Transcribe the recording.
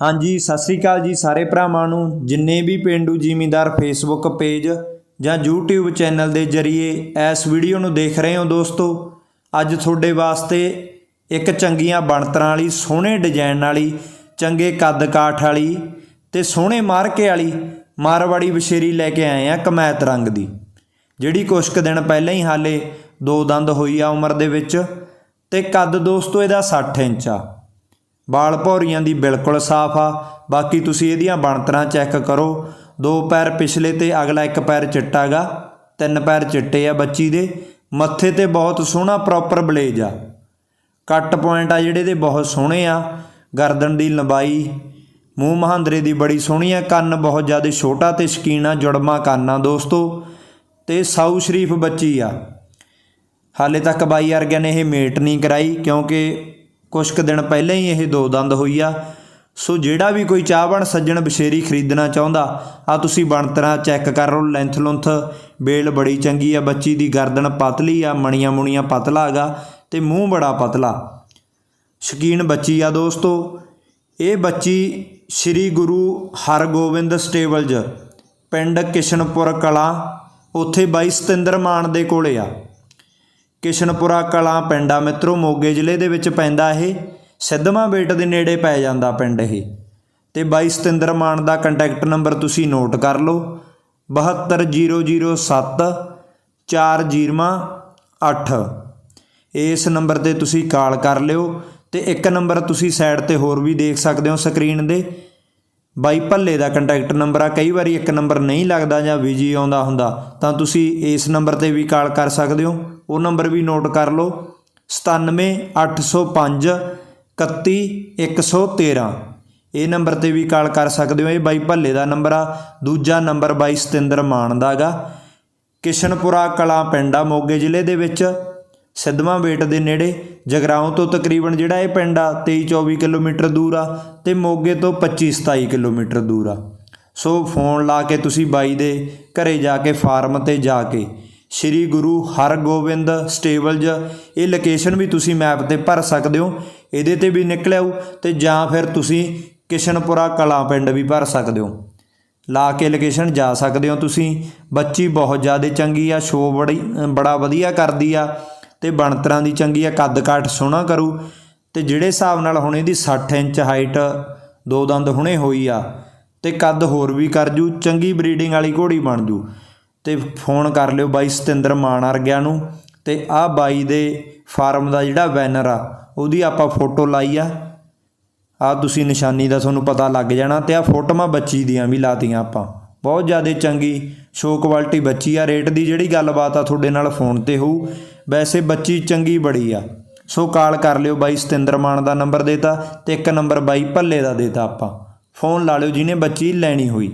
ਹਾਂਜੀ, ਸਤਿ ਸ੍ਰੀ ਅਕਾਲ ਜੀ ਸਾਰੇ ਭਰਾਵਾਂ ਨੂੰ। ਜਿੰਨੇ ਵੀ ਪਿੰਡੂ ਜ਼ਿਮੀਂਦਾਰ ਫੇਸਬੁੱਕ ਪੇਜ ਜਾਂ YouTube ਚੈਨਲ ਦੇ ਜ਼ਰੀਏ ਇਸ ਵੀਡੀਓ ਨੂੰ ਦੇਖ ਰਹੇ ਹੋ ਦੋਸਤੋ, ਅੱਜ ਤੁਹਾਡੇ ਵਾਸਤੇ ਇੱਕ ਚੰਗੀਆਂ ਬਣਤਰਾਂ ਵਾਲੀ, ਸੋਹਣੇ ਡਿਜ਼ਾਈਨ ਵਾਲੀ, ਚੰਗੇ ਕੱਦ ਕਾਠ ਵਾਲੀ ਤੇ ਸੋਹਣੇ ਮਾਰਕੇ ਵਾਲੀ ਮਾਰਵਾੜੀ ਬਸ਼ੇਰੀ ਲੈ ਕੇ ਆਏ ਆ ਕਮੈਤ ਰੰਗ ਦੀ। ਜਿਹੜੀ ਕੁਛ ਕੁ ਦਿਨ ਪਹਿਲਾਂ ਹੀ ਹਾਲੇ ਦੋ ਦੰਦ ਹੋਈ ਆ ਉਮਰ ਦੇ ਵਿੱਚ ਤੇ ਕੱਦ ਦੋਸਤੋ ਇਹਦਾ 60 ਇੰਚ ਆ। ਵਾਲ ਭੌਰੀਆਂ ਦੀ ਬਿਲਕੁਲ ਸਾਫ਼ ਆ। ਬਾਕੀ ਤੁਸੀਂ ਇਹਦੀਆਂ ਬਣਤਰਾਂ ਚੈੱਕ ਕਰੋ। ਦੋ ਪੈਰ ਪਿਛਲੇ ਤੇ ਅਗਲਾ ਇੱਕ ਪੈਰ ਚਿੱਟਾ ਗਾ। ਤਿੰਨ ਪੈਰ ਚਿੱਟੇ ਆ ਬੱਚੀ ਦੇ। ਮੱਥੇ ਤੇ ਬਹੁਤ ਸੋਹਣਾ ਪ੍ਰੋਪਰ ਬਲੇਜ ਆ। ਕੱਟ ਪੁਆਇੰਟ ਆ ਜਿਹੜੇ ਦੇ ਬਹੁਤ ਸੋਹਣੇ ਆ। ਗਰਦਨ ਦੀ ਲੰਬਾਈ, ਮੂੰਹ ਮਹਾਂਦਰੇ ਦੀ ਬੜੀ ਸੋਹਣੀ ਆ। ਕੰਨ ਬਹੁਤ ਜ਼ਿਆਦਾ ਛੋਟਾ ਤੇ ਸ਼ਕੀਨ ਆ, ਜੁੜਮਾ ਕੰਨ ਆ ਦੋਸਤੋ। ਤੇ ਸਾਊ ਸ਼ਰੀਫ ਬੱਚੀ ਆ। ਹਾਲੇ ਤੱਕ ਬਾਈ ਵਰਗਿਆਂ ਨੇ ਇਹ ਮੇਟ ਨਹੀਂ ਕਰਾਈ ਕਿਉਂਕਿ ਕੁਛ ਕੁ ਦਿਨ ਪਹਿਲਾਂ ਹੀ ਇਹ ਦੋ ਦੰਦ ਹੋਈ ਆ। ਸੋ ਜਿਹੜਾ ਵੀ ਕੋਈ ਚਾਹਵਣ ਸੱਜਣ ਬਸ਼ੇਰੀ ਖਰੀਦਣਾ ਚਾਹੁੰਦਾ ਆ ਤੁਸੀਂ ਬਣਤਰਾਂ ਚੈੱਕ ਕਰ ਲਓ। ਲੈਂਥ ਲੁੰਥ ਬੇਲ ਬੜੀ ਚੰਗੀ ਆ, ਬੱਚੀ ਦੀ ਗਰਦਨ ਪਤਲੀ ਆ, ਮਣੀਆਂ ਮੁਣੀਆਂ ਪਤਲਾ ਹੈਗਾ ਤੇ ਮੂੰਹ ਬੜਾ ਪਤਲਾ। ਸ਼ਕੀਨ ਬੱਚੀ ਆ ਦੋਸਤੋ, ਇਹ ਬੱਚੀ ਸ੍ਰੀ ਗੁਰੂ ਹਰਗੋਬਿੰਦ ਸਟੇਬਲਜ ਪਿੰਡ ਕਿਸ਼ਨਪੁਰ ਕਲਾਂ, ਉੱਥੇ ਬਾਈ ਸਤਿੰਦਰ ਮਾਨ ਦੇ ਕੋਲੇ ਆ। ਕਿਸ਼ਨਪੁਰਾ ਕਲਾਂ ਪਿੰਡ ਆ ਮਿੱਤਰੋ, ਮੋਗੇ ਜ਼ਿਲ੍ਹੇ ਦੇ ਵਿੱਚ ਪੈਂਦਾ ਇਹ। ਸਿੱਧਵਾਂ ਬੇਟ ਦੇ ਨੇੜੇ ਪੈ ਜਾਂਦਾ ਪਿੰਡ ਇਹ। ਤੇ ਬਾਈ ਸਤਿੰਦਰ ਮਾਨ ਦਾ ਕੰਟੈਕਟ ਨੰਬਰ ਤੁਸੀਂ ਨੋਟ ਕਰ ਲਓ। 72007 408 ਇਸ ਨੰਬਰ ਤੇ ਤੁਸੀਂ ਕਾਲ ਕਰ ਲਿਓ ਤੇ ਇੱਕ ਨੰਬਰ ਤੁਸੀਂ ਸਾਈਡ ਤੇ ਹੋਰ ਵੀ ਦੇਖ ਸਕਦੇ ਹੋ ਸਕਰੀਨ ਦੇ। ਬਾਈ ਭੱਲੇ ਦਾ ਕੰਟੈਕਟ ਨੰਬਰ ਆ, ਕਈ ਵਾਰੀ ਇੱਕ ਨੰਬਰ ਨਹੀਂ ਲੱਗਦਾ ਜਾਂ ਬਿਜ਼ੀ ਆਉਂਦਾ ਹੁੰਦਾ, ਤਾਂ ਤੁਸੀਂ ਇਸ ਨੰਬਰ ਤੇ ਵੀ ਕਾਲ ਕਰ ਸਕਦੇ ਹੋ। ਉਹ ਨੰਬਰ ਵੀ ਨੋਟ ਕਰ ਲਓ 97805 31113 ਇਹ ਨੰਬਰ ਤੇ ਵੀ ਕਾਲ ਕਰ ਸਕਦੇ ਹੋ, ਇਹ ਬਾਈ ਭੱਲੇ ਦਾ ਨੰਬਰ ਆ। ਦੂਜਾ ਨੰਬਰ ਬਾਈ ਸਤਿੰਦਰ ਮਾਨ ਦਾ ਗਾ ਕਿਸ਼ਨਪੁਰਾ ਕਲਾਂ ਪਿੰਡ ਆ, ਮੋਗੇ ਜ਼ਿਲ੍ਹੇ ਦੇ ਵਿੱਚ। ਸਿੱਧਵਾਂ ਬੇਟ ਦੇ ਨੇੜੇ, ਜਗਰਾਉਂ ਤੋਂ ਤਕਰੀਬਨ ਜਿਹੜਾ ਇਹ ਪਿੰਡ ਆ 23 24 ਕਿਲੋਮੀਟਰ ਦੂਰ ਆ ਤੇ ਮੋਗੇ ਤੋਂ 25 27 ਕਿਲੋਮੀਟਰ ਦੂਰ ਆ। ਸੋ ਫੋਨ ਲਾ ਕੇ ਤੁਸੀਂ ਬਾਈ ਦੇ ਘਰੇ ਜਾ ਕੇ, ਫਾਰਮ ਤੇ ਜਾ ਕੇ, ਸ਼੍ਰੀ ਗੁਰੂ ਹਰਗੋਬਿੰਦ ਸਟੇਬਲਜ ਇਹ ਲੋਕੇਸ਼ਨ ਵੀ ਤੁਸੀਂ ਮੈਪ ਤੇ ਭਰ ਸਕਦੇ ਹੋ। ਇਹਦੇ ਤੇ ਵੀ ਨਿਕਲ ਆਊ ਤੇ ਜਾਂ ਫਿਰ ਤੁਸੀਂ ਕਿਸ਼ਨਪੁਰਾ ਕਲਾਂ ਪਿੰਡ ਵੀ ਭਰ ਸਕਦੇ ਹੋ। ਲਾ ਕੇ ਲੋਕੇਸ਼ਨ ਜਾ ਸਕਦੇ ਹੋ ਤੁਸੀਂ। ਬੱਚੀ ਬਹੁਤ ਜ਼ਿਆਦਾ ਚੰਗੀ ਆ ਸ਼ੋ ਬੜੀ ਬੜਾ ਵਧੀਆ ਕਰਦੀ ਆ। ਤੇ ਬਣਤਰਾਂ ਦੀ ਚੰਗੀ ਆ ਕੱਦ ਕਾਠ ਸੋਹਣਾ ਕਰੂ ਤੇ ਜਿਹੜੇ ਹਿਸਾਬ ਨਾਲ ਹੁਣ ਇਹਦੀ 60 ਇੰਚ ਹਾਈਟ ਦੋ ਦੰਦ ਹੁਣੇ ਹੋਈ ਆ ਤੇ ਕੱਦ ਹੋਰ ਵੀ ਕਰ ਜੂ, ਚੰਗੀ ਬਰੀਡਿੰਗ ਵਾਲੀ ਘੋੜੀ ਬਣ ਜੂ। ਤੇ ਫੋਨ ਕਰ ਲਿਓ ਬਾਈ ਸਤਿੰਦਰ ਮਾਨ ਵਰਗਿਆਂ ਨੂੰ ਤੇ ਆਹ ਬਾਈ ਦੇ ਫਾਰਮ ਦਾ ਜਿਹੜਾ ਬੈਨਰ ਆ, ਉਹਦੀ ਆਪਾਂ ਫੋਟੋ ਲਾਈ ਆ। ਆ ਤੁਸੀਂ ਨਿਸ਼ਾਨੀ ਦਾ ਤੁਹਾਨੂੰ ਪਤਾ ਲੱਗ ਜਾਣਾ ਤੇ ਆ ਫੋਟੋਆਂ ਬੱਚੀ ਦੀਆਂ ਵੀ ਲਾਤੀਆਂ ਆਪਾਂ। ਬਹੁਤ ਜ਼ਿਆਦਾ ਚੰਗੀ ਸ਼ੋ ਕੁਆਲਿਟੀ ਬੱਚੀ ਆ ਰੇਟ ਦੀ ਜਿਹੜੀ ਗੱਲਬਾਤ ਆ ਤੁਹਾਡੇ ਨਾਲ ਫੋਨ ਤੇ ਹੋਊ। ਵੈਸੇ ਬੱਚੀ ਚੰਗੀ ਬੜੀ ਆ। ਸੋ ਕਾਲ ਕਰ ਲਿਓ ਬਾਈ ਸਤਿੰਦਰ ਮਾਨ ਦਾ ਨੰਬਰ ਦੇਤਾ ਤੇ ਇੱਕ ਨੰਬਰ ਬਾਈ ਭੱਲੇ ਦਾ ਦੇਤਾ ਆਪਾਂ। ਫੋਨ ਲਾ ਲਿਓ ਜਿਹਨੇ ਬੱਚੀ ਲੈਣੀ ਹੋਈ।